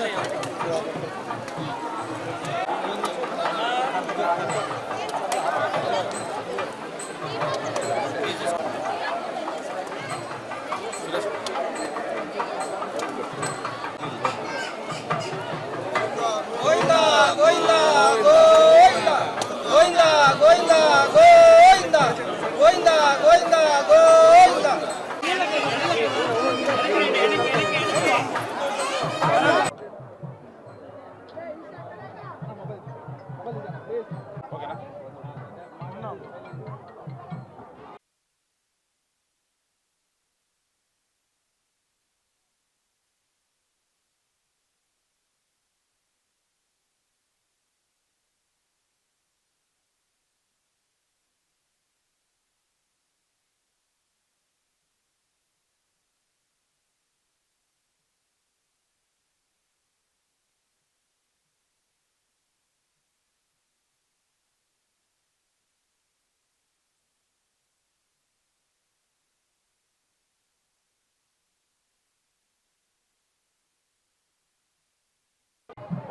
Thank you. ఓకేనా?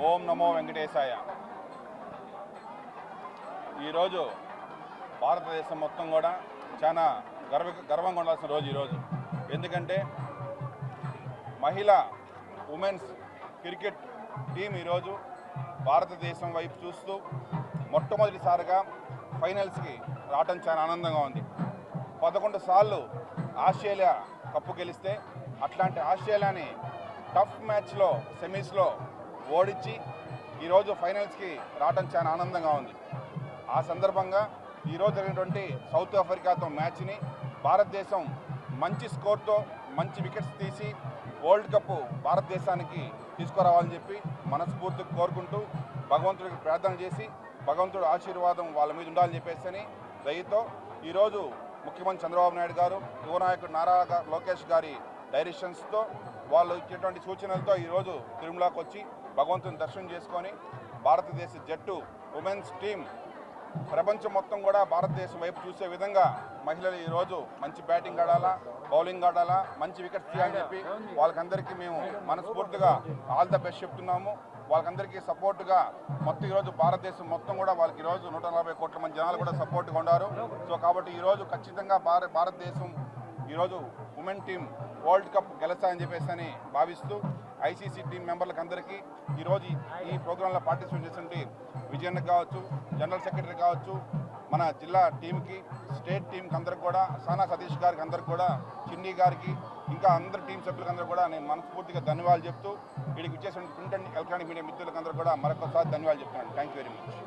ఓం నమో వెంకటేశాయ. ఈరోజు భారతదేశం మొత్తం కూడా చాలా గర్వ గర్వంగా ఉండాల్సిన రోజు ఈరోజు. ఎందుకంటే మహిళ ఉమెన్స్ క్రికెట్ టీం ఈరోజు భారతదేశం వైపు చూస్తూ మొట్టమొదటిసారిగా ఫైనల్స్కి రావటం చాలా ఆనందంగా ఉంది. పదకొండు సార్లు ఆస్ట్రేలియా కప్పు గెలిస్తే అట్లాంటి ఆస్ట్రేలియాని టఫ్ మ్యాచ్లో సెమీస్లో ఓడించి ఈరోజు ఫైనల్స్కి రావడం చాలా ఆనందంగా ఉంది. ఆ సందర్భంగా ఈరోజు జరిగినటువంటి సౌత్ ఆఫ్రికాతో మ్యాచ్ని భారతదేశం మంచి స్కోర్తో మంచి వికెట్స్ తీసి వరల్డ్ కప్ భారతదేశానికి తీసుకురావాలని చెప్పి మనస్ఫూర్తిగా కోరుకుంటూ భగవంతుడికి ప్రార్థన చేసి భగవంతుడు ఆశీర్వాదం వాళ్ళ మీద ఉండాలని చెప్పేసి దయతో ఈరోజు ముఖ్యమంత్రి చంద్రబాబు నాయుడు గారు యువనాయకుడు నారా లోకేష్ గారి డైరెక్షన్స్తో వాళ్ళు ఇచ్చేటువంటి సూచనలతో ఈరోజు తిరుమలకి వచ్చి భగవంతుని దర్శనం చేసుకొని భారతదేశ జట్టు ఉమెన్స్ టీం ప్రపంచం మొత్తం కూడా భారతదేశం వైపు చూసే విధంగా మహిళలు ఈరోజు మంచి బ్యాటింగ్ ఆడాలా బౌలింగ్ ఆడాలా మంచి వికెట్స్ తీయాలని చెప్పి వాళ్ళకందరికీ మేము మనస్ఫూర్తిగా ఆల్ ద బెస్ట్ చెప్తున్నాము. వాళ్ళకందరికీ సపోర్ట్గా మొత్తం ఈరోజు భారతదేశం మొత్తం కూడా వాళ్ళకి ఈరోజు నూట నలభై కోట్ల మంది జనాలు కూడా సపోర్ట్గా ఉన్నారు. సో కాబట్టి ఈరోజు ఖచ్చితంగా భారతదేశం ఈరోజు ఉమెన్ టీం వరల్డ్ కప్ గెలుస్తాయని చెప్పేసి అని భావిస్తూ ఐసీసీ టీం మెంబర్లకు అందరికీ ఈరోజు ఈ- ప్రోగ్రాంలో పార్టిసిపేట్ చేసినటువంటి విజయన్న కావచ్చు జనరల్ సెక్రటరీ కావచ్చు మన జిల్లా టీంకి స్టేట్ టీంకి అందరికి కూడా సానా సతీష్ గారికి అందరికి కూడా చిన్ని గారికి ఇంకా అందరి టీం సభ్యులకు అందరూ కూడా నేను మనస్ఫూర్తిగా ధన్యవాదాలు చెప్తూ వీడికి ఇచ్చేసిన ప్రింట్ అండ్ ఎలక్ట్రానిక్ మీడియా మిత్రులకు అందరూ కూడా మరొకసారి ధన్యవాదాలు చెప్తున్నాను. Thank you very much